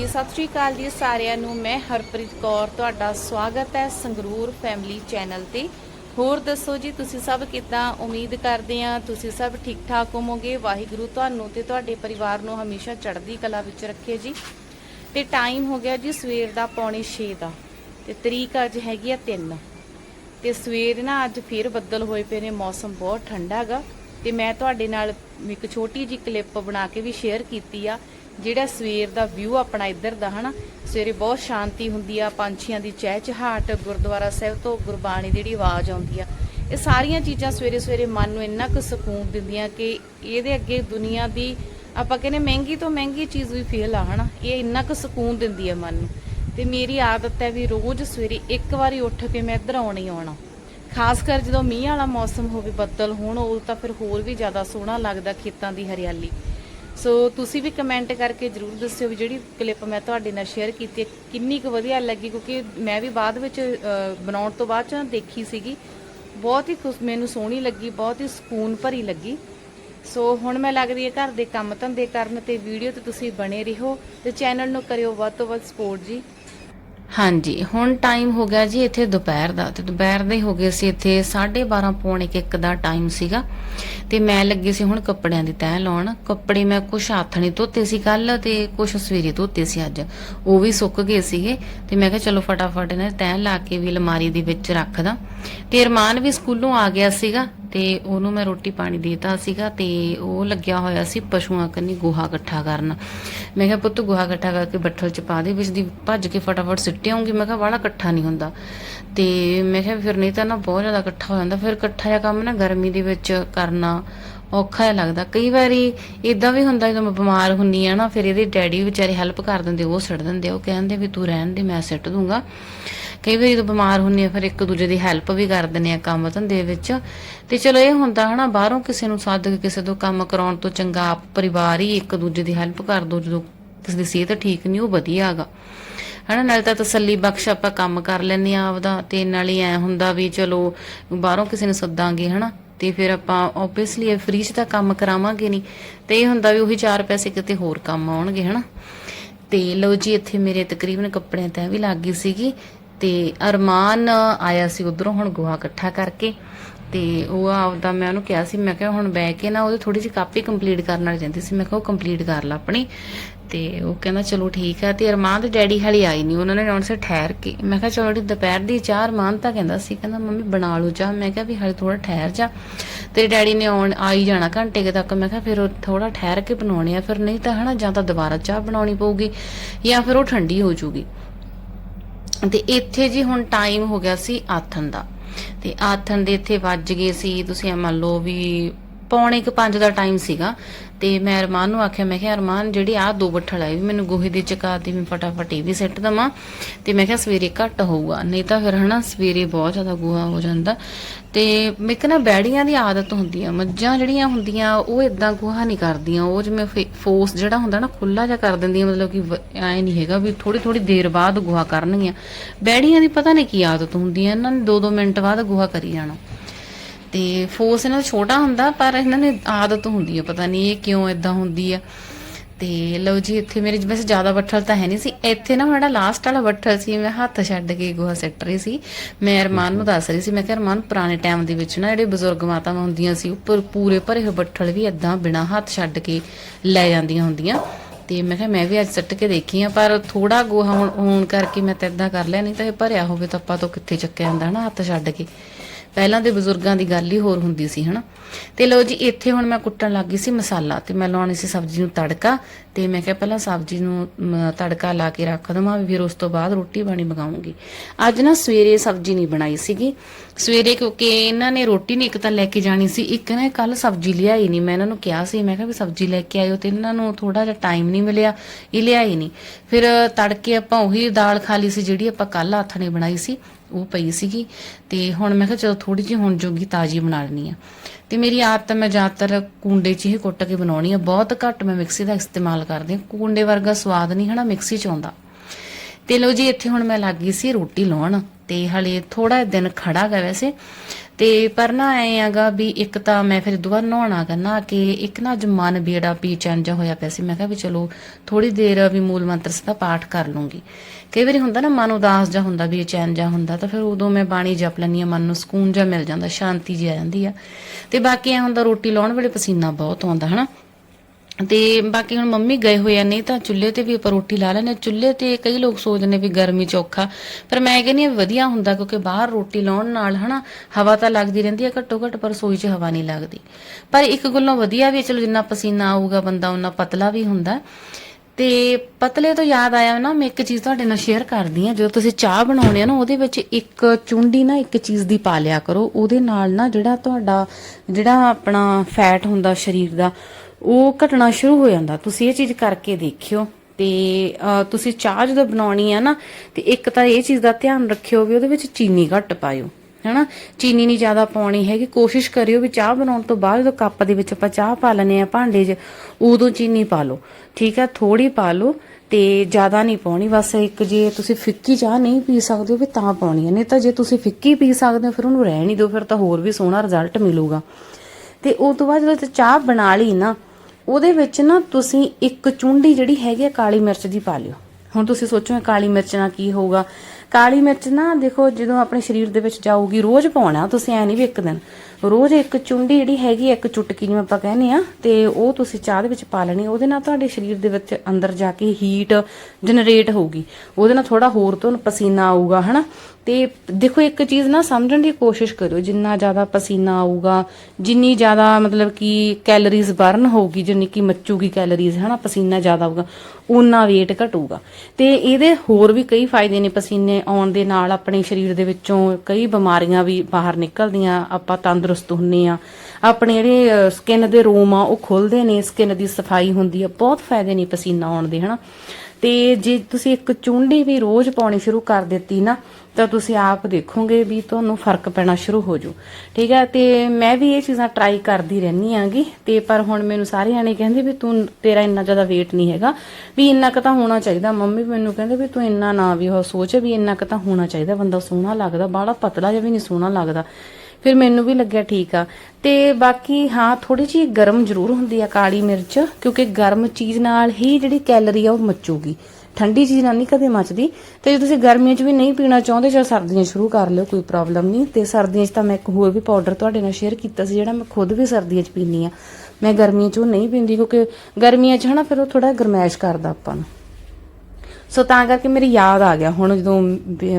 ਜੀ, ਸਤਿ ਸ਼੍ਰੀ ਅਕਾਲ ਜੀ ਸਾਰਿਆਂ ਨੂੰ। ਮੈਂ ਹਰਪ੍ਰੀਤ ਕੌਰ, ਤੁਹਾਡਾ ਸਵਾਗਤ ਹੈ ਸੰਗਰੂਰ ਫੈਮਿਲੀ ਚੈਨਲ ਤੇ। ਹੋਰ ਦੱਸੋ ਜੀ, ਤੁਸੀਂ ਸਭ ਕਿੱਦਾਂ? ਉਮੀਦ ਕਰਦੇ ਆ ਤੁਸੀਂ ਸਭ ਠੀਕ ਠਾਕ ਹੋਵੋਗੇ। ਵਾਹਿਗੁਰੂ ਤੁਹਾਨੂੰ ਤੇ ਤੁਹਾਡੇ ਪਰਿਵਾਰ ਨੂੰ ਹਮੇਸ਼ਾ ਚੜ੍ਹਦੀ ਕਲਾ ਵਿੱਚ ਰੱਖੇ ਜੀ। ਤੇ ਟਾਈਮ ਹੋ ਗਿਆ ਜੀ ਸਵੇਰ ਦਾ ਪੌਣੇ 6 ਦਾ। ਤੇ ਤਰੀਕ ਅੱਜ ਹੈਗੀ ਆ 3 ਤੇ ਸਵੇਰ ਨਾ ਅੱਜ ਫੇਰ ਬੱਦਲ ਹੋਏ ਪਏ ਨੇ, ਮੌਸਮ ਬਹੁਤ ਠੰਡਾ ਹੈਗਾ। ਤੇ ਮੈਂ ਤੁਹਾਡੇ ਨਾਲ ਇੱਕ ਛੋਟੀ ਜੀ ਕਲਿੱਪ ਬਣਾ ਕੇ ਵੀ ਸ਼ੇਅਰ ਕੀਤੀ ਆ। ਜਿਹੜਾ ਸਵੇਰ ਦਾ ਵਿਊ ਆਪਣਾ ਇੱਧਰ ਦਾ ਹਨਾ, ਸਵੇਰੇ ਬਹੁਤ ਸ਼ਾਂਤੀ ਹੁੰਦੀ ਆ, ਪੰਛੀਆਂ ਦੀ ਚਹਿਚਹਾਟ ਗੁਰਦੁਆਰਾ ਸਾਹਿਬ ਤੋਂ ਗੁਰਬਾਣੀ ਦੀ ਜਿਹੜੀ ਆਵਾਜ਼ ਆਉਂਦੀ ਆ। ਇਹ ਸਾਰੀਆਂ ਚੀਜ਼ਾਂ ਸਵੇਰੇ ਸਵੇਰੇ ਮਨ ਨੂੰ ਇੰਨਾ ਕੁ ਸਕੂਨ ਦਿੰਦੀਆਂ ਕਿ ਇਹਦੇ ਅੱਗੇ ਦੁਨੀਆ ਦੀ ਆਪਾਂ ਕਹਿੰਦੇ ਮਹਿੰਗੀ ਤੋਂ ਮਹਿੰਗੀ ਚੀਜ਼ ਵੀ ਫੇਲ ਆ ਹਨਾ, ਇਹ ਇੰਨਾ ਕੁ ਸਕੂਨ ਦਿੰਦੀ ਆ ਮਨ ਨੂੰ। ਤੇ ਮੇਰੀ ਆਦਤ ਹੈ ਵੀ ਰੋਜ਼ ਸਵੇਰੇ ਇੱਕ ਵਾਰੀ ਉੱਠ ਕੇ ਮੈਂ ਇੱਧਰ ਆਉਣਾ ਹੀ ਆਉਣਾ। ਖਾਸ ਕਰ ਜਦੋਂ ਮੀਂਹ ਵਾਲਾ ਮੌਸਮ ਹੋਵੇ, ਬੱਦਲ ਹੋਣ, ਉਹ ਤਾਂ ਫਿਰ ਹੋਰ ਵੀ ਜ਼ਿਆਦਾ ਸੋਹਣਾ ਲੱਗਦਾ ਖੇਤਾਂ ਦੀ ਹਰਿਆਲੀ। ਸੋ ਤੁਸੀਂ ਵੀ ਕਮੈਂਟ ਕਰਕੇ ਜਰੂਰ ਦੱਸਿਓ ਵੀ ਜਿਹੜੀ ਕਲਿੱਪ ਮੈਂ ਤੁਹਾਡੇ ਨਾਲ ਸ਼ੇਅਰ ਕੀਤੀ ਹੈ, ਕਿੰਨੀ ਕੁ ਵਧੀਆ ਲੱਗੀ ਕਿਉਂਕਿ ਮੈਂ ਵੀ ਬਾਅਦ ਵਿੱਚ ਬਣਾਉਣ ਤੋਂ ਬਾਅਦ ਚ ਦੇਖੀ ਸੀਗੀ। ਬਹੁਤ ਹੀ ਖੁਸ਼ ਮੈਨੂੰ ਸੋਹਣੀ ਲੱਗੀ ਬਹੁਤ ਹੀ ਸਕੂਨ ਭਰੀ ਲੱਗੀ। ਸੋ ਹੁਣ ਮੈਂ ਲੱਗ ਰਹੀ ਹੈ ਘਰ ਦੇ ਕੰਮ ਧੰਦੇ ਕਰਨ ਤੇ ਵੀਡੀਓ ਤੇ ਤੁਸੀਂ ਬਣੇ ਰਹੋ ਤੇ ਚੈਨਲ ਨੂੰ ਕਰਿਓ ਵੱਧ ਤੋਂ ਵੱਧ ਸਪੋਰਟ ਜੀ। ਹਾਂਜੀ, ਹੁਣ ਟਾਈਮ ਹੋ ਗਿਆ ਜੀ ਇੱਥੇ ਦੁਪਹਿਰ ਦਾ ਤੇ ਦੁਪਹਿਰ ਦੇ ਹੋ ਗਏ ਸੀ ਇੱਥੇ 12:30 ਪੌਣੇ 1 ਦਾ ਟਾਈਮ ਸੀਗਾ ਤੇ ਮੈਂ ਲੱਗੀ ਸੀ ਹੁਣ ਕੱਪੜਿਆਂ ਦੀ ਤੈਅ ਲਾਉਣ। ਕੱਪੜੇ ਮੈਂ ਕੁਛ ਹੱਥ ਨਹੀਂ ਧੋਤੇ ਸੀ ਕੱਲ ਤੇ ਕੁਛ ਸਵੇਰੇ ਧੋਤੇ ਸੀ ਅੱਜ। ਉਹ ਵੀ ਸੁੱਕ ਗਏ ਸੀਗੇ ਤੇ ਮੈਂ ਕਿਹਾ ਚਲੋ ਫਟਾਫਟ ਇਹਨਾਂ ਦੀ ਤੈਅ ਲਾ ਕੇ ਵੀ ਅਲਮਾਰੀ ਦੇ ਵਿੱਚ ਰੱਖਦਾ। ਤੇ ਅਰਮਾਨ ਵੀ ਸਕੂਲੋਂ ਆ ਗਿਆ ਸੀਗਾ ਤੇ ਉਹਨੂੰ ਮੈਂ ਰੋਟੀ ਪਾਣੀ ਦੇਤਾ ਸੀਗਾ ਤੇ ਉਹ ਲੱਗਿਆ ਹੋਇਆ ਸੀ ਪਸ਼ੂਆਂ ਕੰਨੀ ਗੋਹਾ ਇਕੱਠਾ ਕਰਨ। ਮੈਂ ਕਿਹਾ, ਪੁੱਤ ਗੋਹਾ ਇਕੱਠਾ ਕਰਕੇ ਬੱਠਲ ਚ ਪਾ ਦੇ, ਵਿੱਚ ਦੀ ਭੱਜ ਕੇ ਫਟਾਫਟ ਸਿੱਟਿਆਉਂਗੀ ਮੈਂ ਕਿਹਾ, ਵਾਲਾ ਇਕੱਠਾ ਨਹੀਂ ਹੁੰਦਾ। ਤੇ ਮੈਂ ਕਿਹਾ, ਫਿਰ ਨਹੀਂ ਤਾਂ ਨਾ ਬਹੁਤ ਜ਼ਿਆਦਾ ਇਕੱਠਾ ਹੋ ਜਾਂਦਾ। ਫਿਰ ਇਕੱਠਾ ਜਿਹਾ ਕੰਮ ਨਾ ਗਰਮੀ ਦੇ ਵਿੱਚ ਕਰਨਾ ਔਖਾ ਜਿਹਾ ਲੱਗਦਾ। ਕਈ ਵਾਰੀ ਇਦਾਂ ਵੀ ਹੁੰਦਾ, ਜਦੋਂ ਮੈਂ ਬਿਮਾਰ ਹੁੰਨੀ ਆ ਨਾ, ਫਿਰ ਇਹਦੇ ਡੈਡੀ ਵਿਚਾਰੇ ਹੈਲਪ ਕਰ ਦਿੰਦੇ, ਉਹ ਸਿੱਟ ਦਿੰਦੇ ਉਹ ਕਹਿੰਦੇ ਵੀ, ਤੂੰ ਰਹਿਣ ਦੇ, ਮੈਂ ਸਿੱਟ ਦੂੰਗਾ। ਕਈ ਵਾਰੀ ਜਦੋਂ ਬਿਮਾਰ ਹੁੰਨੀ ਆ, ਫਿਰ ਇੱਕ ਦੂਜੇ ਦੀ ਹੈਲਪ ਵੀ ਕਰ ਦਿੰਦੇ ਆ ਕੰਮ ਧੰਦੇ ਵਿੱਚ। ਤੇ ਚਲੋ ਇਹ ਹੁੰਦਾ ਹਨਾ, ਬਾਹਰੋਂ ਕਿਸੇ ਨੂੰ ਸੱਦ ਕੇ ਕਿਸੇ ਤੋਂ ਕੰਮ ਕਰਾਉਣ ਤੋਂ ਚੰਗਾ ਆਪ ਪਰਿਵਾਰ ਹੀ ਇੱਕ ਦੂਜੇ ਦੀ ਹੈਲਪ ਕਰ ਦੋ, ਜਦੋਂ ਕਿਸੇ ਦੀ ਸਿਹਤ ਠੀਕ ਨਹੀਂ, ਉਹ ਵਧੀਆ ਹੈਗਾ। ਹਨਾ, ਨਾਲ ਤਾਂ ਤਸੱਲੀ ਬਖਸ਼ ਆਪਾਂ ਕੰਮ ਕਰ ਲੈਂਦੇ ਆ ਆਪਦਾ, ਤੇ ਨਾਲ ਹੀ ਐ ਹੁੰਦਾ ਵੀ ਚਲੋ ਬਾਹਰੋਂ ਕਿਸੇ ਨੂੰ ਸੱਦਾਂਗੇ ਹਨਾ, ਤੇ ਫਿਰ ਆਪਾਂ ਆਬਵੀਅਸਲੀ ਫ੍ਰੀ ਚ ਤਾਂ ਕੰਮ ਕਰਾਵਾਂਗੇ ਨਹੀਂ। ਤੇ ਇਹ ਹੁੰਦਾ ਵੀ ਉਹੀ ਚਾਰ ਪੈਸੇ ਕਿਤੇ ਹੋਰ ਕੰਮ ਆਉਣਗੇ ਹਨਾ। ਤੇ ਲਓ ਜੀ, ਇੱਥੇ ਮੇਰੇ ਤਕਰੀਬਨ ਕੱਪੜਿਆਂ ਤੇ ਵੀ ਲੱਗ ਗਈ ਸੀਗੀ। ਤੇ ਅਰਮਾਨ ਆਇਆ ਸੀ ਉਧਰੋਂ ਹੁਣ ਗੋਹਾ ਇਕੱਠਾ ਕਰਕੇ ਤੇ ਉਹ ਆਪਦਾ ਮੈਂ ਉਹਨੂੰ ਕਿਹਾ ਸੀ, ਮੈਂ ਕਿਹਾ ਹੁਣ ਬਹਿ ਕੇ ਨਾ ਉਹਦੀ ਥੋੜੀ ਜਿਹੀ ਕਾਪੀ ਕੰਪਲੀਟ ਕਰਨ ਵਾਲੀ ਜਾਂਦੀ ਸੀ, ਮੈਂ ਕਿਹਾ ਉਹ ਕੰਪਲੀਟ ਕਰ ਲੈ ਆਪਣੀ। ਤੇ ਉਹ ਕਹਿੰਦਾ ਚਲੋ ਠੀਕ ਆ, ਤੇ ਅਰਮਾਨ ਤੇ ਡੈਡੀ ਹਾਲੀ ਆਈ ਨਹੀਂ ਉਹਨਾਂ ਨੇ ਆਉਣ ਸੇ ਠਹਿਰ ਕੇ, ਮੈਂ ਕਿਹਾ ਚਲੋ ਜਿਹੜੀ ਦੁਪਹਿਰ ਦੀ ਚਾਹ ਅਰਮਾਨ ਤਾਂ ਕਹਿੰਦਾ ਸੀ, ਕਹਿੰਦਾ ਮੰਮੀ ਬਣਾ ਲਓ ਚਾਹ, ਮੈਂ ਕਿਹਾ ਵੀ ਹਾਲੇ ਥੋੜਾ ਠਹਿਰ ਜਾ। ਤੇ ਡੈਡੀ ਨੇ ਆਉਣ, ਆਈ ਜਾਣਾ ਘੰਟੇ ਕੁ ਤੱਕ, ਮੈਂ ਕਿਹਾ ਫਿਰ ਉਹ ਥੋੜਾ ਠਹਿਰ ਕੇ ਬਣਾਉਣੇ ਆ, ਫਿਰ ਨਹੀਂ ਤਾਂ ਹਨਾ ਜਾਂ ਤਾਂ ਦੁਬਾਰਾ ਚਾਹ ਬਣਾਉਣੀ ਪਊਗੀ ਜਾਂ ਫਿਰ ਉਹ ਠੰਡੀ ਹੋ ਜੂਗੀ। ਤੇ ਇੱਥੇ ਜੀ ਹੁਣ ਟਾਈਮ ਹੋ ਗਿਆ ਸੀ ਆਥਣ ਦਾ। ਤੇ ਆਥਣ ਦੇ ਇੱਥੇ ਵੱਜ ਗਏ ਸੀ, ਤੁਸੀਂ ਇਹ ਮੰਨ ਲਓ ਵੀ ਪੌਣੇ ਕੁ 5 ਦਾ ਟਾਈਮ ਸੀਗਾ ਤੇ ਮੈਂ ਅਰਮਾਨ ਨੂੰ ਆਖਿਆ, ਮੈਂ ਕਿਹਾ, ਅਰਮਾਨ, ਜਿਹੜੀ ਆ ਦੋ ਬੱਠਲ ਆਈ ਵੀ ਮੈਨੂੰ ਗੋਹੇ ਦੀ ਚਕਾ ਦੀ ਮੈਂ ਫਟਾਫਟ ਇਹ ਵੀ ਸਿੱਟ ਦਵਾਂ। ਤੇ ਮੈਂ ਕਿਹਾ, ਸਵੇਰੇ ਘੱਟ ਹੋਊਗਾ, ਨਹੀਂ ਤਾਂ ਫਿਰ ਹਨਾ ਸਵੇਰੇ ਬਹੁਤ ਜ਼ਿਆਦਾ ਗੋਹਾ ਹੋ ਜਾਂਦਾ। ਤੇ ਮੇਕ ਨਾ ਬੈੜੀਆਂ ਦੀ ਆਦਤ ਹੁੰਦੀ ਆ, ਮੱਝਾਂ ਜਿਹੜੀਆਂ ਹੁੰਦੀਆਂ, ਉਹ ਇਦਾਂ ਗੋਹਾ ਨਹੀਂ ਕਰਦੀਆਂ, ਉਹ ਜਿਵੇਂ ਫੋਰਸ ਜਿਹੜਾ ਹੁੰਦਾ ਨਾ ਖੁੱਲਾ ਜਿਹਾ ਕਰ ਦਿੰਦੀਆਂ, ਮਤਲਬ ਕਿ ਐ ਨਹੀਂ ਹੈਗਾ ਵੀ ਥੋੜੀ ਥੋੜੀ ਦੇਰ ਬਾਅਦ ਗੋਹਾ ਕਰਨਗੀਆਂ। ਬੈੜੀਆਂ ਦੀ ਪਤਾ ਨਹੀਂ ਕੀ ਆਦਤ ਹੁੰਦੀ ਆ, ਇਹਨਾਂ ਨੇ 2-2 ਮਿੰਟ ਬਾਅਦ ਗੋਹਾ ਕਰੀ ਜਾਣਾ। ਤੇ ਫੋਰਸ ਇਹਨਾਂ ਦਾ ਛੋਟਾ ਹੁੰਦਾ, ਪਰ ਇਹਨਾਂ ਨੇ ਆਦਤ ਹੁੰਦੀ ਹੈ ਪਤਾ ਨਹੀਂ ਇਹ ਕਿਉਂ ਇਦਾਂ ਹੁੰਦੀ ਆ। ਤੇ ਲਓ ਜੀ, ਇੱਥੇ ਮੇਰੇ ਵੈਸੇ ਜ਼ਿਆਦਾ ਬੱਠਲ ਤਾਂ ਹੈ ਨਹੀਂ ਸੀ। ਇੱਥੇ ਨਾ ਮੇਰਾ ਲਾਸਟ ਵਾਲਾ ਬੱਠਲ ਸੀ, ਮੈਂ ਹੱਥ ਛੱਡ ਕੇ ਗੋਹਾ ਸੱਟ ਰਹੀ ਸੀ। ਮੈਂ ਅਰਮਾਨ ਨੂੰ ਦੱਸ ਰਹੀ ਸੀ, ਮੈਂ ਕਿਹਾ, ਅਰਮਾਨ, ਪੁਰਾਣੇ ਟਾਈਮ ਦੇ ਵਿੱਚ ਨਾ ਜਿਹੜੇ ਬਜ਼ੁਰਗ ਮਾਤਾਵਾਂ ਹੁੰਦੀਆਂ ਸੀ, ਉੱਪਰ ਪੂਰੇ ਭਰੇ ਹੋਏ ਬੱਠਲ ਵੀ ਇਦਾਂ ਬਿਨਾ ਹੱਥ ਛੱਡ ਕੇ ਲੈ ਜਾਂਦੀਆਂ ਹੁੰਦੀਆਂ। ਤੇ ਮੈਂ ਕਿਹਾ, ਮੈਂ ਵੀ ਅੱਜ ਸੱਟ ਕੇ ਦੇਖੀ ਆ, ਪਰ ਥੋੜਾ ਗੋਹਾ ਹੁਣ, ਹੋਣ ਕਰਕੇ ਮੈਂ ਤਾਂ ਇਦਾਂ ਕਰ ਲਿਆ, ਨਹੀਂ ਤਾਂ ਇਹ ਭਰਿਆ ਹੋਵੇ ਤਾਂ ਆਪਾਂ ਤੋਂ ਕਿੱਥੇ ਚੱਕਿਆ ਜਾਂਦਾ ਨਾ ਹੱਥ ਛੱਡ ਕੇ। ਪਹਿਲਾਂ ਦੇ ਬਜ਼ੁਰਗਾਂ ਦੀ ਗੱਲ ਹੀ ਹੋਰ ਹੁੰਦੀ ਸੀ, ਹਨਾ? ਤੇ ਲਓ ਜੀ, ਇੱਥੇ ਹੁਣ ਮੈਂ ਕੁੱਟਣ ਲੱਗੀ ਸੀ ਮਸਾਲਾ ਤੇ ਮੈਂ ਲਾਉਣੀ ਸੀ ਸਬਜ਼ੀ ਨੂੰ ਤੜਕਾ ਤੇ ਮੈਂ ਕਿਹਾ ਪਹਿਲਾਂ ਸਬਜ਼ੀ ਨੂੰ ਤੜਕਾ ਲਾ ਕੇ ਰੱਖ ਦਵਾਂ ਫਿਰ ਉਸ ਤੋਂ ਬਾਅਦ ਰੋਟੀ ਪਾਣੀ ਮਗਾਉਂਗੀ। ਅੱਜ ਨਾ ਸਵੇਰੇ ਸਬਜ਼ੀ ਨਹੀਂ ਬਣਾਈ ਸੀਗੀ। ਸਵੇਰੇ ਕਿਉਂਕਿ ਇਹਨਾਂ ਨੇ ਰੋਟੀ ਨਹੀਂ ਇੱਕ ਤਾਂ ਲੈ ਕੇ ਜਾਣੀ ਸੀ, ਇੱਕ ਨਾ ਕੱਲ ਸਬਜ਼ੀ ਲਿਆਈ ਨਹੀਂ, ਮੈਂ ਇਹਨਾਂ ਨੂੰ ਕਿਹਾ ਸੀ, ਮੈਂ ਕਿਹਾ ਵੀ ਸਬਜ਼ੀ ਲੈ ਕੇ ਆਇਓ ਤੇ ਇਹਨਾਂ ਨੂੰ ਥੋੜਾ ਜਿਹਾ ਟਾਈਮ ਨਹੀਂ ਮਿਲਿਆ, ਇਹ ਲਿਆਈ ਨਹੀਂ। ਫਿਰ ਤੜਕੇ ਆਪਾਂ ਉਹੀ ਦਾਲ ਖਾ ਲਈ ਸੀ ਜਿਹੜੀ ਆਪਾਂ ਕੱਲ ਹੱਥ ਨੇ ਬਣਾਈ ਸੀ ਉਹ ਪਈ ਸੀਗੀ ਤੇ ਹੁਣ ਮੈਂ ਕਿਹਾ ਚਲੋ ਥੋੜੀ ਜਿਹੀ ਹੁਣ ਜੋਗੀ ਤਾਜ਼ੀ ਬਣਾ ਲੈਣੀ ਆ ਤੇ ਮੇਰੀ ਆਦਤ ਮੈਂ ਜ਼ਿਆਦਾਤਰ ਕੁੰਡੇ 'ਚ ਹੀ ਕੁੱਟ ਕੇ ਬਣਾਉਣੀ ਆ। ਬਹੁਤ ਘੱਟ ਮੈਂ ਮਿਕਸੀ ਦਾ ਇਸਤੇਮਾਲ ਕਰਦੀ ਹਾਂ। ਕੁੰਡੇ ਵਰਗਾ ਸਵਾਦ ਨਹੀਂ ਹਨਾ ਮਿਕਸੀ 'ਚ ਆਉਂਦਾ। ਤੇ ਲੋ ਜੀ, ਇੱਥੇ ਹੁਣ ਮੈਂ ਲੱਗ ਗਈ ਸੀ ਰੋਟੀ ਲਾਉਣ ਤੇ ਹਲੇ ਥੋੜਾ ਦਿਨ ਖੜਾ ਗਾ ਵੈਸੇ। ਤੇ ਪਰ ਨਾ ਐ ਆਗਾ ਵੀ ਇੱਕ ਤਾਂ ਮੈਂ ਫਿਰ ਦੁਬਾਰਾ ਨਹਾਉਣਾ ਕਰਨਾ ਕਿ ਇੱਕ ਨਾ ਅੱਜ ਮਨ ਬੇੜਾ ਬੇਚੈਨ ਜਿਹਾ ਹੋਇਆ ਪਿਆ ਸੀ। ਮੈਂ ਕਿਹਾ ਵੀ ਚਲੋ ਥੋੜੀ ਦੇਰ ਵੀ ਮੂਲ ਮੰਤਰ ਦਾ ਪਾਠ ਕਰ ਲੂੰਗੀ। ਕਈ ਵਾਰੀ ਹੁੰਦਾ ਨਾ ਮਨ ਉਦਾਸ ਜਿਹਾ ਹੁੰਦਾ ਵੀ ਬੇਚੈਨ ਜਿਹਾ ਹੁੰਦਾ ਤਾਂ ਫਿਰ ਉਦੋਂ ਮੈਂ ਬਾਣੀ ਜਪ ਲੈਂਦੀ ਆ ਮਨ ਨੂੰ ਸਕੂਨ ਜਿਹਾ ਮਿਲ ਜਾਂਦਾ, ਸ਼ਾਂਤੀ ਜਿਹੀ ਆ ਜਾਂਦੀ ਆ। ਤੇ ਬਾਕੀ ਐ ਹੁੰਦਾ ਰੋਟੀ ਲਾਉਣ ਵੇਲੇ ਪਸੀਨਾ ਬਹੁਤ ਆਉਂਦਾ, ਹਨਾ? ਤੇ ਬਾਕੀ ਹੁਣ ਮੰਮੀ ਗਏ ਹੋਏ ਆ, ਨਹੀਂ ਤਾਂ ਚੁੱਲ੍ਹੇ ਤੇ ਵੀ ਆਪਾਂ ਰੋਟੀ ਲਾ ਲੈਨੇ ਚੁੱਲ੍ਹੇ ਤੇ ਕਈ ਲੋਕ ਸੋਚਦੇ ਨੇ ਵੀ ਗਰਮੀ ਚ ਔਖਾ, ਪਰ ਮੈਂ ਕਹਿੰਦੀ ਹਾਂ ਵਧੀਆ ਹੁੰਦਾ ਕਿਉਂਕਿ ਬਾਹਰ ਰੋਟੀ ਲਾਉਣ ਨਾਲ ਹਨਾ, ਹਵਾ ਤਾਂ ਲੱਗਦੀ ਰਹਿੰਦੀ ਹੈ ਘੱਟੋ ਘੱਟ, ਪਰ ਰਸੋਈ 'ਚ ਹਵਾ ਨਹੀਂ ਲੱਗਦੀ। ਪਰ ਇੱਕ ਗੱਲੋਂ ਵਧੀਆ ਵੀ ਚਲੋ ਜਿੰਨਾ ਪਸੀਨਾ ਆਊਗਾ ਬੰਦਾ ਉਹਨਾਂ ਪਤਲਾ ਵੀ ਹੁੰਦਾ। ਤੇ ਪਤਲੇ ਤੋਂ ਯਾਦ ਆਇਆ ਨਾ, ਮੈਂ ਇੱਕ ਚੀਜ਼ ਤੁਹਾਡੇ ਨਾਲ ਸ਼ੇਅਰ ਕਰਦੀ ਆ ਜਦੋਂ ਤੁਸੀਂ ਚਾਹ ਬਣਾਉਣੇ ਆ ਨਾ, ਉਹਦੇ ਵਿੱਚ ਇੱਕ ਚੁੰਡੀ ਨਾ ਇੱਕ ਚੀਜ਼ ਦੀ ਪਾ ਲਿਆ ਕਰੋ। ਉਹਦੇ ਨਾਲ ਨਾ ਜਿਹੜਾ ਤੁਹਾਡਾ, ਜਿਹੜਾ ਆਪਣਾ ਫੈਟ ਹੁੰਦਾ ਸਰੀਰ ਦਾ ਉਹ ਘਟਣਾ ਸ਼ੁਰੂ ਹੋ ਜਾਂਦਾ। ਤੁਸੀਂ ਇਹ ਚੀਜ਼ ਕਰਕੇ ਦੇਖਿਓ ਤੇ ਤੁਸੀਂ ਚਾਹ ਜਦੋਂ ਬਣਾਉਣੀ ਆ ਨਾ, ਤੇ ਇੱਕ ਤਾਂ ਇਹ ਚੀਜ਼ ਦਾ ਧਿਆਨ ਰੱਖਿਓ ਵੀ ਉਹਦੇ ਵਿੱਚ ਚੀਨੀ ਘੱਟ ਪਾਇਓ, ਹੈਨਾ? ਚੀਨੀ ਨਹੀਂ ਜ਼ਿਆਦਾ ਪਾਉਣੀ ਹੈਗੀ। ਕੋਸ਼ਿਸ਼ ਕਰਿਓ ਵੀ ਚਾਹ ਬਣਾਉਣ ਤੋਂ ਬਾਅਦ ਜਦੋਂ ਕੱਪ ਦੇ ਵਿੱਚ ਆਪਾਂ ਚਾਹ ਪਾ ਲੈਨੇ ਆ ਭਾਂਡੇ 'ਚ, ਉਦੋਂ ਚੀਨੀ ਪਾ ਲਓ। ਠੀਕ ਹੈ ਥੋੜੀ ਪਾ ਲਓ ਤੇ ਜ਼ਿਆਦਾ ਨਹੀਂ ਪਾਉਣੀ। ਬਸ ਇੱਕ ਜੇ ਤੁਸੀਂ ਫਿੱਕੀ ਚਾਹ ਨਹੀਂ ਪੀ ਸਕਦੇ ਹੋ ਵੀ ਤਾਂ ਪਾਉਣੀ ਹੈ ਨਹੀਂ ਤਾਂ ਜੇ ਤੁਸੀਂ ਫਿੱਕੀ ਪੀ ਸਕਦੇ ਹੋ ਫਿਰ ਉਹਨੂੰ ਰਹਿਣ ਹੀ ਦਿਓ, ਫਿਰ ਤਾਂ ਹੋਰ ਵੀ ਸੋਹਣਾ ਰਿਜ਼ਲਟ ਮਿਲੂਗਾ। ਤੇ ਉਸ ਤੋਂ ਬਾਅਦ ਜਦੋਂ ਚਾਹ ਬਣਾ ਲਈ ਨਾ ਉਹਦੇ ਵਿੱਚ ਨਾ ਤੁਸੀਂ ਇੱਕ ਚੁੰਡੀ ਜਿਹੜੀ ਹੈਗੀ ਆ ਕਾਲੀ ਮਿਰਚ ਦੀ ਪਾ ਲਿਓ। ਹੁਣ ਤੁਸੀਂ ਸੋਚੋ ਕਾਲੀ ਮਿਰਚ ਨਾਲ ਕੀ ਹੋਊਗਾ। ਕਾਲੀ ਮਿਰਚ ਨਾ ਦੇਖੋ ਜਦੋਂ ਆਪਣੇ ਸਰੀਰ ਦੇ ਵਿੱਚ ਜਾਊਗੀ ਰੋਜ਼ ਪਾਉਣਾ ਤੁਸੀਂ ਐ ਨਹੀਂ ਵੀ ਇੱਕ ਦਿਨ। ਰੋਜ਼ ਇੱਕ ਚੁੰਡੀ ਜਿਹੜੀ ਹੈਗੀ ਆ, ਇੱਕ ਚੁਟਕੀ ਜਿਵੇਂ ਆਪਾਂ ਕਹਿੰਦੇ ਆ ਤੇ ਉਹ ਤੁਸੀਂ ਚਾਹ ਦੇ ਵਿੱਚ ਪਾ ਲੈਣੀ ਉਹਦੇ ਨਾਲ ਤੁਹਾਡੇ ਸਰੀਰ ਦੇ ਵਿੱਚ ਅੰਦਰ ਜਾ ਕੇ ਹੀਟ ਜਨਰੇਟ ਹੋਊਗੀ। ਉਹਦੇ ਨਾਲ ਥੋੜਾ ਹੋਰ ਤੁਹਾਨੂੰ ਪਸੀਨਾ ਆਊਗਾ ਹਨਾ? ਤੇ ਦੇਖੋ, ਇੱਕ ਚੀਜ਼ ਨਾ ਸਮਝਣ ਦੀ ਕੋਸ਼ਿਸ਼ ਕਰਿਓ, ਜਿੰਨਾ ਜ਼ਿਆਦਾ ਪਸੀਨਾ ਆਊਗਾ, ਜਿੰਨੀ ਜ਼ਿਆਦਾ ਮਤਲਬ ਕਿ ਕੈਲਰੀਜ਼ ਬਰਨ ਹੋਊਗੀ, ਜਿੰਨੀ ਕਿ ਮੱਚੂਗੀ ਕੈਲਰੀਜ਼ ਹਨਾ, ਪਸੀਨਾ ਜ਼ਿਆਦਾ ਆਊਗਾ ਉਨਾ weight ਘਟੂਗਾ। ਤੇ ਇਹਦੇ ਹੋਰ ਵੀ ਕਈ ਫਾਇਦੇ ਨੇ ਪਸੀਨੇ ਆਉਣ ਦੇ ਨਾਲ, ਆਪਣੇ ਸਰੀਰ ਦੇ ਵਿੱਚੋਂ ਕਈ ਬਿਮਾਰੀਆਂ ਵੀ ਬਾਹਰ ਨਿਕਲਦੀਆਂ, ਆਪਾਂ ਤੰਦਰੁਸਤ ਹੁੰਨੇ ਆ। ਆਪਣੇ ਜਿਹੜੇ ਸਕਿਨ ਦੇ ਰੋਮ ਆ, ਉਹ ਖੁੱਲਦੇ ਨੇ ਸਕਿਨ ਦੀ ਸਫ਼ਾਈ ਹੁੰਦੀ ਆ, ਬਹੁਤ ਫਾਇਦੇ ਨੇ ਪਸੀਨਾ ਆਉਣ ਦੇ, ਹਨਾ। ਤੇ ਜੇ ਤੁਸੀਂ ਇੱਕ ਚੁੰਡੀ ਵੀ ਰੋਜ਼ ਪਾਉਣੀ ਸ਼ੁਰੂ ਕਰ ਦਿੱਤੀ ਨਾ, ਤਾਂ ਤੁਸੀਂ ਆਪ ਦੇਖੋਗੇ ਵੀ ਤੁਹਾਨੂੰ ਫ਼ਰਕ ਪੈਣਾ ਸ਼ੁਰੂ ਹੋ ਜੂ ਠੀਕ ਹੈ, ਤੇ ਮੈਂ ਵੀ ਇਹ ਚੀਜ਼ਾਂ ਟਰਾਈ ਕਰਦੀ ਰਹਿੰਦੀ ਆਂਗੀ ਤੇ ਪਰ ਹੁਣ ਮੈਨੂੰ ਸਾਰੇ ਜਾਣੇ ਕਹਿੰਦੇ ਵੀ ਤੂੰ, ਤੇਰਾ ਇੰਨਾ ਜ਼ਿਆਦਾ weight ਨਹੀਂ ਹੈਗਾ। ਵੀ ਇੰਨਾ ਕੁ ਤਾਂ ਹੋਣਾ ਚਾਹੀਦਾ। ਮੰਮੀ ਮੈਨੂੰ ਕਹਿੰਦੇ ਵੀ ਤੂੰ ਇੰਨਾ ਨਾ ਵੀ ਉਹ ਸੋਚ ਵੀ ਇੰਨਾ ਕੁ ਤਾਂ ਹੋਣਾ ਚਾਹੀਦਾ। ਬੰਦਾ ਸੋਹਣਾ ਲੱਗਦਾ, ਬਾਹਲਾ ਪਤਲਾ ਜਿਹਾ ਵੀ ਨਹੀਂ ਸੋਹਣਾ ਲੱਗਦਾ। ਫਿਰ ਮੈਨੂੰ ਵੀ ਲੱਗਿਆ ਠੀਕ ਆ। ਤੇ ਬਾਕੀ ਹਾਂ ਥੋੜੀ ਜਿਹੀ ਗਰਮ ਜ਼ਰੂਰ ਹੁੰਦੀ ਆ ਕਾਲੀ ਮਿਰਚ, ਕਿਉਂਕਿ ਗਰਮ ਚੀਜ਼ ਨਾਲ ਹੀ ਜਿਹੜੀ ਕੈਲਰੀ ਆ ਉਹ ਮੱਚੂਗੀ। ਠੰਡੀ ਚੀਜ਼ ਨਾਲ ਨਹੀਂ ਕਦੇ ਮੱਚਦੀ। ਤੇ ਜੇ ਤੁਸੀਂ ਗਰਮੀਆਂ 'ਚ ਵੀ ਨਹੀਂ ਪੀਣਾ ਚਾਹੁੰਦੇ, ਜਾਂ ਸਰਦੀਆਂ ਸ਼ੁਰੂ ਕਰ ਲਿਓ, ਕੋਈ ਪ੍ਰੋਬਲਮ ਨਹੀਂ। ਤੇ ਸਰਦੀਆਂ 'ਚ ਤਾਂ ਮੈਂ ਇੱਕ ਹੋਰ ਵੀ ਪਾਊਡਰ ਤੁਹਾਡੇ ਨਾਲ ਸ਼ੇਅਰ ਕੀਤਾ ਸੀ, ਜਿਹੜਾ ਮੈਂ ਖੁਦ ਵੀ ਸਰਦੀਆਂ 'ਚ ਪੀਨੀ ਆ। ਮੈਂ ਗਰਮੀਆਂ 'ਚ ਉਹ ਨਹੀਂ ਪੀਂਦੀ, ਕਿਉਂਕਿ ਗਰਮੀਆਂ 'ਚ ਹਨਾ, ਫਿਰ ਉਹ ਥੋੜਾ ਗਰਮੈਸ਼ ਕਰਦਾ ਆਪਾਂ ਨੂੰ। ਸੋ ਤਾਂ ਕਰਕੇ ਮੇਰੀ ਯਾਦ ਆ ਗਿਆ। ਹੁਣ ਜਦੋਂ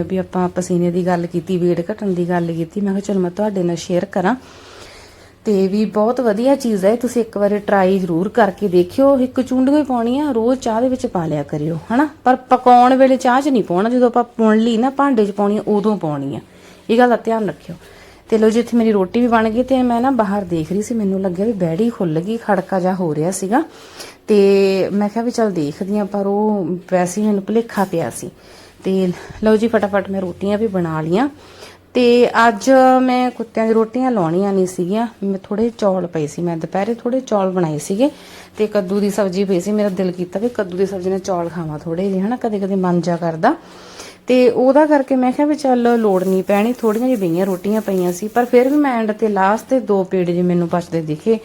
ਵੀ ਆਪਾਂ ਪਸੀਨੇ ਦੀ ਗੱਲ ਕੀਤੀ, weight ਘਟਣ ਦੀ ਗੱਲ ਕੀਤੀ, ਮੈਂ ਕਿਹਾ, ਚਲ ਮੈਂ ਤੁਹਾਡੇ ਨਾਲ ਸ਼ੇਅਰ ਕਰਾਂ। ਤੇ ਵੀ ਬਹੁਤ ਵਧੀਆ ਚੀਜ਼ ਹੈ, ਤੁਸੀਂ ਇੱਕ ਵਾਰੀ ਟਰਾਈ ਜ਼ਰੂਰ ਕਰਕੇ ਦੇਖਿਓ। ਇੱਕ ਚੁੰਡੀ ਹੀ ਪਾਉਣੀ ਆ, ਰੋਜ਼ ਚਾਹ ਦੇ ਵਿੱਚ ਪਾ ਲਿਆ ਕਰਿਓ, ਹਨਾ? ਪਰ ਪਕਾਉਣ ਵੇਲੇ ਚਾਹ 'ਚ ਨਹੀਂ ਪਾਉਣਾ। ਜਦੋਂ ਆਪਾਂ ਪੁਣ ਲਈ ਨਾ, ਭਾਂਡੇ 'ਚ ਪਾਉਣੀ ਉਦੋਂ ਪਾਉਣੀ ਆ। ਇਹ ਗੱਲ ਦਾ ਧਿਆਨ ਰੱਖਿਓ। ਤੇ ਲੋ ਇੱਥੇ ਮੇਰੀ ਰੋਟੀ ਵੀ ਬਣ ਗਈ ਤੇ ਮੈਂ ਨਾ ਬਾਹਰ ਦੇਖ ਰਹੀ ਸੀ, ਮੈਨੂੰ ਲੱਗਿਆ ਵੀ ਬੈੜੀ ਖੁੱਲ ਗਈ, ਖੜਕਾ ਜਾ ਹੋ ਰਿਹਾ ਸੀਗਾ। ਤੇ ਮੈਂ ਕਿਹਾ ਵੀ ਚੱਲ ਦੇਖਦੀ ਆ ਪਰ ਉਹ ਵੈਸੇ ਹੀ ਮੈਨੂੰ ਭੁਲੇਖਾ ਪਿਆ ਸੀ। ਤੇ ਲਓ ਜੀ, ਫਟਾਫਟ ਮੈਂ ਰੋਟੀਆਂ ਵੀ ਬਣਾ ਲੀਆਂ ਤੇ ਅੱਜ ਮੈਂ ਕੁੱਤਿਆਂ ਦੀ ਰੋਟੀਆਂ ਲਾਉਣੀਆਂ ਨਹੀਂ ਸੀਗੀਆਂ। ਮੈਂ ਥੋੜੇ ਚੌਲ ਪਏ ਸੀ। ਮੈਂ ਦੁਪਹਿਰੇ ਥੋੜੇ ਚੌਲ ਬਣਾਏ ਸੀਗੇ ਤੇ ਕੱਦੂ ਦੀ ਸਬਜ਼ੀ ਪਈ ਸੀ। ਮੇਰਾ ਦਿਲ ਕੀਤਾ ਵੀ ਕੱਦੂ ਦੀ ਸਬਜ਼ੀ ਨਾਲ ਚੌਲ ਖਾਵਾਂ ਥੋੜੇ ਜਿਹੇ, ਹਨਾ, ਕਦੇ ਕਦੇ ਮਨ ਜਾ ਕਰਦਾ। ਤੇ ਉਹਦਾ ਕਰਕੇ ਮੈਂ ਕਿਹਾ ਵੀ ਚੱਲ ਲੋੜ ਨਹੀਂ ਪੈਣੀ ਥੋੜੀਆਂ ਜਿਹੀਆਂ ਬਈਆਂ ਰੋਟੀਆਂ ਪਈਆਂ ਸੀ। ਪਰ ਫਿਰ ਵੀ ਮੈਂ ਐਂਡ ਤੇ ਲਾਸਟ ਤੇ ਦੋ ਪੇੜ ਜੇ ਮੈਨੂੰ ਬਚਦੇ ਦਿਖੇ।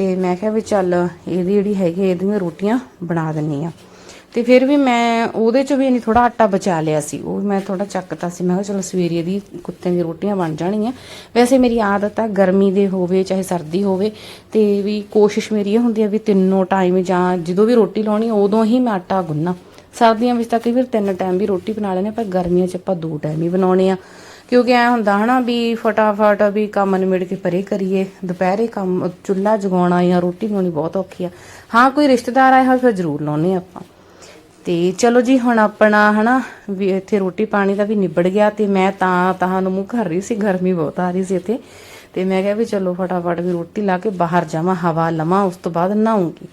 ਤੇ ਮੈਂ ਕਿਹਾ ਵੀ ਚੱਲ ਇਹਦੀ ਜਿਹੜੀ ਹੈਗੀ ਇਹਦੀਆਂ ਰੋਟੀਆਂ ਬਣਾ ਦਿੰਨੀ ਆ। ਤੇ ਫਿਰ ਵੀ ਮੈਂ ਉਹਦੇ ਚ ਵੀ ਨਹੀਂ ਥੋੜਾ ਆਟਾ ਬਚਾ ਲਿਆ ਸੀ। ਉਹ ਮੈਂ ਥੋੜਾ ਚੱਕਤਾ ਸੀ। ਮੈਂ ਕਿਹਾ ਚਲੋ ਸਵੇਰੇ ਦੀ ਕੁੱਤਿਆਂ ਦੀ ਰੋਟੀਆਂ ਬਣ ਜਾਣਗੀਆਂ ਵੈਸੇ ਮੇਰੀ ਆਦਤ ਆ ਗਰਮੀ ਦੇ ਹੋਵੇ, ਚਾਹੇ ਸਰਦੀ ਹੋਵੇ, ਤੇ ਵੀ ਕੋਸ਼ਿਸ਼ ਮੇਰੀ ਇਹ ਹੁੰਦੀ ਆ ਵੀ ਤਿੰਨੋਂ ਟਾਈਮ ਜਾਂ ਜਦੋਂ ਵੀ ਰੋਟੀ ਲਾਉਣੀ, ਉਦੋਂ ਹੀ ਮੈਂ ਆਟਾ ਗੁੰਨਾ। ਸਰਦੀਆਂ ਵਿੱਚ ਤਾਂ ਕਈ ਵਾਰ ਤਿੰਨ ਟਾਈਮ ਵੀ ਰੋਟੀ ਬਣਾ ਲੈਣੇ ਪਰ ਗਰਮੀਆਂ 'ਚ ਆਪਾਂ ਦੋ ਟਾਈਮ ਹੀ ਬਣਾਉਣੇ ਆ। ਕਿਉਂਕਿ ਐ ਹੁੰਦਾ ਹਨਾ ਵੀ ਫਟਾਫਟ ਵੀ ਕੰਮ ਨਿਬੜ ਕੇ ਪਰੇ ਕਰੀਏ, ਦੁਪਹਿਰੇ ਕੰਮ, ਚੁੱਲ੍ਹਾ ਜਗਾਉਣਾ ਜਾਂ ਰੋਟੀ ਬਣਾਉਣੀ ਬਹੁਤ ਔਖੀ ਆ। ਹਾਂ, ਕੋਈ ਰਿਸ਼ਤੇਦਾਰ ਆਇਆ ਹੋਵੇ ਫਿਰ ਜ਼ਰੂਰ ਲਾਉਨੇ ਆਪਾਂ। ਤੇ ਚਲੋ ਜੀ, ਹੁਣ ਆਪਣਾ ਹਨਾ ਵੀ ਇੱਥੇ ਰੋਟੀ ਪਾਣੀ ਦਾ ਵੀ ਨਿਬੜ ਗਿਆ ਤੇ ਮੈਂ ਤਾਂ ਤਾਂ ਨੂੰ ਮੂੰਹ ਕਰ ਰਹੀ ਸੀ, ਗਰਮੀ ਬਹੁਤ ਆ ਰਹੀ ਸੀ ਇੱਥੇ। ਤੇ ਮੈਂ ਕਿਹਾ ਵੀ ਚਲੋ ਫਟਾਫਟ ਵੀ ਰੋਟੀ ਲਾ ਕੇ ਬਾਹਰ ਜਾਵਾਂ, ਹਵਾ ਲਵਾਂ, ਉਸ ਤੋਂ ਬਾਅਦ ਨਹਾਉਂਗੀ।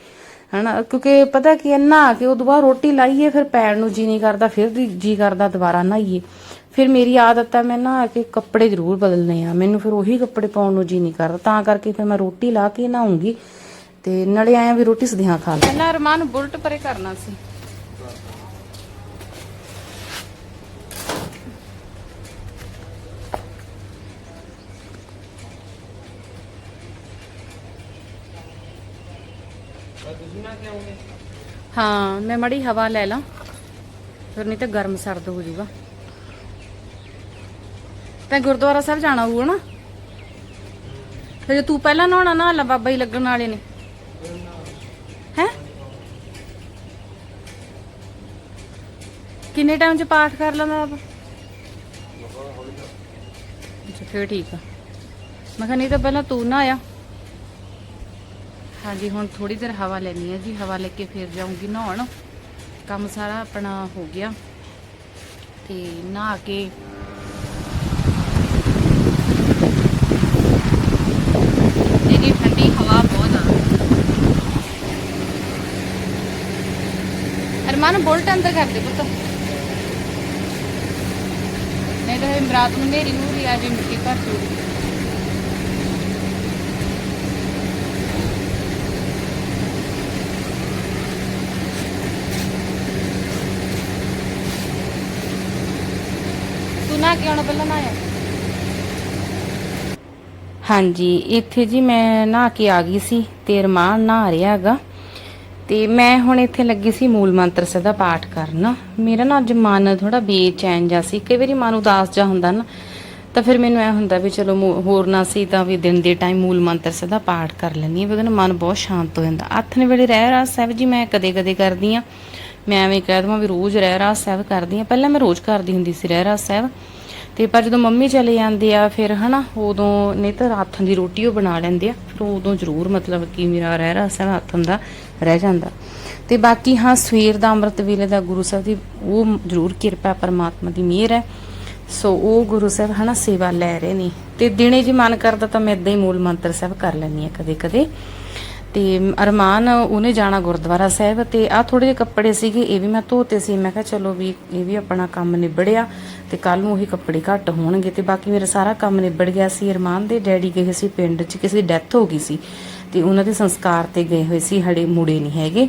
ਹਨਾ, ਕਿਉਂਕਿ ਪਤਾ ਕੀ ਹੈ, ਨਹਾ ਕੇ ਉਦੋਂ ਬਾਅਦ ਰੋਟੀ ਲਾਈਏ, ਫਿਰ ਪੈਣ ਨੂੰ ਜੀ ਨਹੀਂ ਕਰਦਾ, ਫਿਰ ਜੀ ਕਰਦਾ, ਦੁਬਾਰਾ ਨਹਾਈਏ। ਫਿਰ ਮੇਰੀ ਆਦਤ ਹੈ ਮੈਂ ਨਹਾ ਕੇ ਕੱਪੜੇ ਜ਼ਰੂਰ ਬਦਲਨੇ ਆ। ਮੈਨੂੰ ਫਿਰ ਉਹੀ ਕੱਪੜੇ ਪਾਉਣ ਨੂੰ ਜੀ ਨਹੀਂ ਕਰਦਾ। ਤਾਂ ਕਰਕੇ ਫਿਰ ਮੈਂ ਰੋਟੀ ਲਾ ਕੇ ਨਹਾਉਂਗੀ ਤੇ ਨਾਲੇ ਆਇਆ ਵੀ ਰੋਟੀ ਸਦਿਆਂ ਖਾ ਲਾਂ ਪਹਿਲਾਂ ਅਰਮਾਨ ਬੁਲਟ ਪਰੇ ਕਰਨਾ ਸੀ। ਹਾਂ, ਮੈਂ ਮੜੀ ਹਵਾ ਲੈ ਲਾਂ। ਫਿਰ ਨਹੀਂ ਤਾਂ ਗਰਮ ਸਰਦ ਹੋ ਜਾਊਗਾ ਤੈਂ ਗੁਰਦੁਆਰਾ ਸਾਹਿਬ ਜਾਣਾ ਹੋਊ ਨਾ ਫਿਰ ਜੇ ਤੂੰ ਪਹਿਲਾਂ ਨਹਾਉਣਾ ਨਾ ਲਾ ਬਾਬਾ ਹੀ ਲੱਗਣ ਵਾਲੇ ਨੇ। ਹੈ? ਕਿੰਨੇ ਟਾਈਮ ਚ ਪਾਠ ਕਰ ਲੈਂਦਾ ਆਪ ਅੱਛਾ, ਫਿਰ ਠੀਕ ਆ। ਮੈਂ ਕਿਹਾ ਨਹੀਂ ਤਾਂ ਪਹਿਲਾਂ ਤੂੰ ਨਾ ਆਇਆ ਹਾਂਜੀ, ਹੁਣ ਥੋੜੀ ਦੇਰ ਹਵਾ ਲੈਣੀ ਹੈ ਜੀ। ਹਵਾ ਲੈ ਕੇ ਫਿਰ ਜਾਊਂਗੀ ਨਹਾਉਣ। ਕੰਮ ਸਾਰਾ ਆਪਣਾ ਹੋ ਗਿਆ। ਤੇ ਨਹਾ ਕੇ ਇਹਦੀ ਠੰਡੀ ਹਵਾ ਬਹੁਤ ਆ ਅਰਮਾਨ ਬੋਲਟ ਅੰਦਰ ਕਰ ਦੇ ਪੁੱਤ। ਨਹੀਂ ਤਾਂ ਇਹ ਰਾਤ ਨੂੰ ਮੇਰੀ ਨੂਰੀ ਆ ਜੇ ਮਿੱਟੀ ਭਰ ਜੂਗੀ ਤੂੰ ਨਾ ਕਿਉਂ ਪਹਿਲਾਂ ਨਾ ਆਇਆ ਹਾਂਜੀ, ਇੱਥੇ ਜੀ ਮੈਂ ਨਹਾ ਕੇ ਆ ਗਈ ਸੀ ਤੇ ਰਮਾਨ ਨਹਾ ਰਿਹਾ ਹੈਗਾ। ਤੇ ਮੈਂ ਹੁਣ ਇੱਥੇ ਲੱਗੀ ਸੀ ਮੂਲ ਮੰਤਰ ਸਾਹਿਬ ਦਾ ਪਾਠ ਕਰਨ। ਮੇਰਾ ਨਾ ਅੱਜ ਮਨ ਥੋੜਾ ਬੇਚੈਨ ਜਾ ਸੀ। ਕਈ ਵਾਰੀ ਮਨ ਉਦਾਸ ਜਾ ਹੁੰਦਾ ਨਾ, ਤਾਂ ਫਿਰ ਮੈਨੂੰ ਐ ਹੁੰਦਾ ਵੀ ਚਲੋ ਹੋਰ ਨਾ ਸੀ ਤਾਂ ਵੀ ਦਿਨ ਦੇ ਟਾਈਮ ਮੂਲ ਮੰਤਰ ਸਾਹਿਬ ਪਾਠ ਕਰ ਲੈਂਦੀ ਹਾਂ ਵੀ ਉਹਦੇ ਨਾਲ ਮਨ ਬਹੁਤ ਸ਼ਾਂਤ ਹੋ ਜਾਂਦਾ। ਆਥਣੇ ਵੇਲੇ ਰਹਿ ਰਾਸ ਸਾਹਿਬ ਜੀ, ਮੈਂ ਕਦੇ ਕਦੇ ਕਰਦੀ ਆ ਮੈਂ ਐਵੇਂ ਕਹਿ ਦਵਾਂ ਵੀ ਰੋਜ਼ ਰਹਿ ਰਾਸ ਸਾਹਿਬ ਕਰਦੀ ਆ ਪਹਿਲਾਂ ਮੈਂ ਰੋਜ਼ ਕਰਦੀ ਹੁੰਦੀ ਸੀ ਰਹਿ ਰਾਸ ਸਾਹਿਬ। ਤੇ ਪਰ ਜਦੋਂ ਮੰਮੀ ਚਲੇ ਜਾਂਦੇ ਆ, ਫਿਰ ਹਨਾ, ਉਦੋਂ ਨਹੀਂ ਤਾਂ ਰਾਤਾਂ ਦੀ ਰੋਟੀ ਉਹ ਬਣਾ ਲੈਂਦੇ ਆ। ਫਿਰ ਉਦੋਂ ਜ਼ਰੂਰ ਮਤਲਬ ਕਿ ਮੇਰਾ ਰਹਿ ਰਹਾ ਹੱਥ ਦਾ ਰਹਿ ਜਾਂਦਾ। ਤੇ ਬਾਕੀ ਹਾਂ, ਸਵੇਰ ਦਾ ਅੰਮ੍ਰਿਤ ਵੇਲੇ ਦਾ ਗੁਰੂ ਸਾਹਿਬ ਦੀ ਉਹ ਜ਼ਰੂਰ ਕਿਰਪਾ ਪਰਮਾਤਮਾ ਦੀ ਮਿਹਰ ਹੈ। ਸੋ ਉਹ ਗੁਰੂ ਸਾਹਿਬ ਹਨਾ, ਸੇਵਾ ਲੈ ਰਹੇ ਨੇ। ਤੇ ਦਿਨੇ ਜੇ ਮਨ ਕਰਦਾ ਤਾਂ ਮੈਂ ਇਦਾਂ ਹੀ ਮੂਲ ਮੰਤਰ ਸਾਹਿਬ ਕਰ ਲੈਂਦੀ ਆ ਕਦੇ ਕਦੇ ਤੇ ਅਰਮਾਨ, ਉਹਨੇ ਜਾਣਾ ਗੁਰਦੁਆਰਾ ਸਾਹਿਬ ਤੇ ਆ ਥੋੜੇ ਜਿਹੇ ਕੱਪੜੇ ਸੀਗੇ, ਇਹ ਵੀ ਮੈਂ ਧੋਤੇ ਸੀ। ਮੈਂ ਕਿਹਾ ਚਲੋ ਵੀ ਇਹ ਵੀ ਆਪਣਾ ਕੰਮ ਨਿਬੜਿਆ ਤੇ ਕੱਲ ਨੂੰ ਉਹੀ ਕੱਪੜੇ ਘੱਟ ਹੋਣਗੇ। ਤੇ ਬਾਕੀ ਮੇਰਾ ਸਾਰਾ ਕੰਮ ਨਿਬੜ ਗਿਆ ਸੀ। ਅਰਮਾਨ ਦੇ ਡੈਡੀ ਗਏ ਸੀ ਪਿੰਡ 'ਚ, ਕਿਸੇ ਦੀ ਡੈਥ ਹੋ ਗਈ ਸੀ। ਤੇ ਉਹਨਾਂ ਦੇ ਸੰਸਕਾਰ ਤੇ ਗਏ ਹੋਏ ਸੀ ਹੜੇ ਮੁੜੇ ਨਹੀਂ ਹੈਗੇ।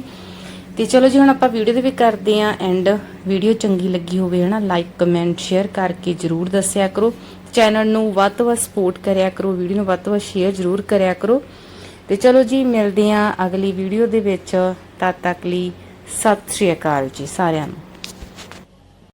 ਤੇ ਚਲੋ ਜੀ, ਹੁਣ ਆਪਾਂ ਵੀਡੀਓ ਦੇ ਵੀ ਕਰਦੇ ਆਂ ਐਂਡ ਵੀਡੀਓ ਚੰਗੀ ਲੱਗੀ ਹੋਵੇ ਹਨਾ ਲਾਈਕ ਕਮੈਂਟ ਸ਼ੇਅਰ ਕਰਕੇ ਜਰੂਰ ਦੱਸਿਆ ਕਰੋ। ਚੈਨਲ ਨੂੰ ਵੱਧ ਤੋਂ ਵੱਧ ਸਪੋਰਟ ਕਰਿਆ ਕਰੋ ਵੀਡੀਓ ਨੂੰ ਵੱਧ ਤੋਂ ਵੱਧ ਸ਼ੇਅਰ ਜਰੂਰ ਕਰਿਆ ਕਰੋ। ਤੇ ਚਲੋ ਜੀ, ਮਿਲਦੇ ਆਂ ਅਗਲੀ ਵੀਡੀਓ ਦੇ ਵਿੱਚ। ਤਦ ਤੱਕ ਲਈ ਸਤਿ ਸ਼੍ਰੀ ਅਕਾਲ ਜੀ ਸਾਰਿਆਂ ਨੂੰ।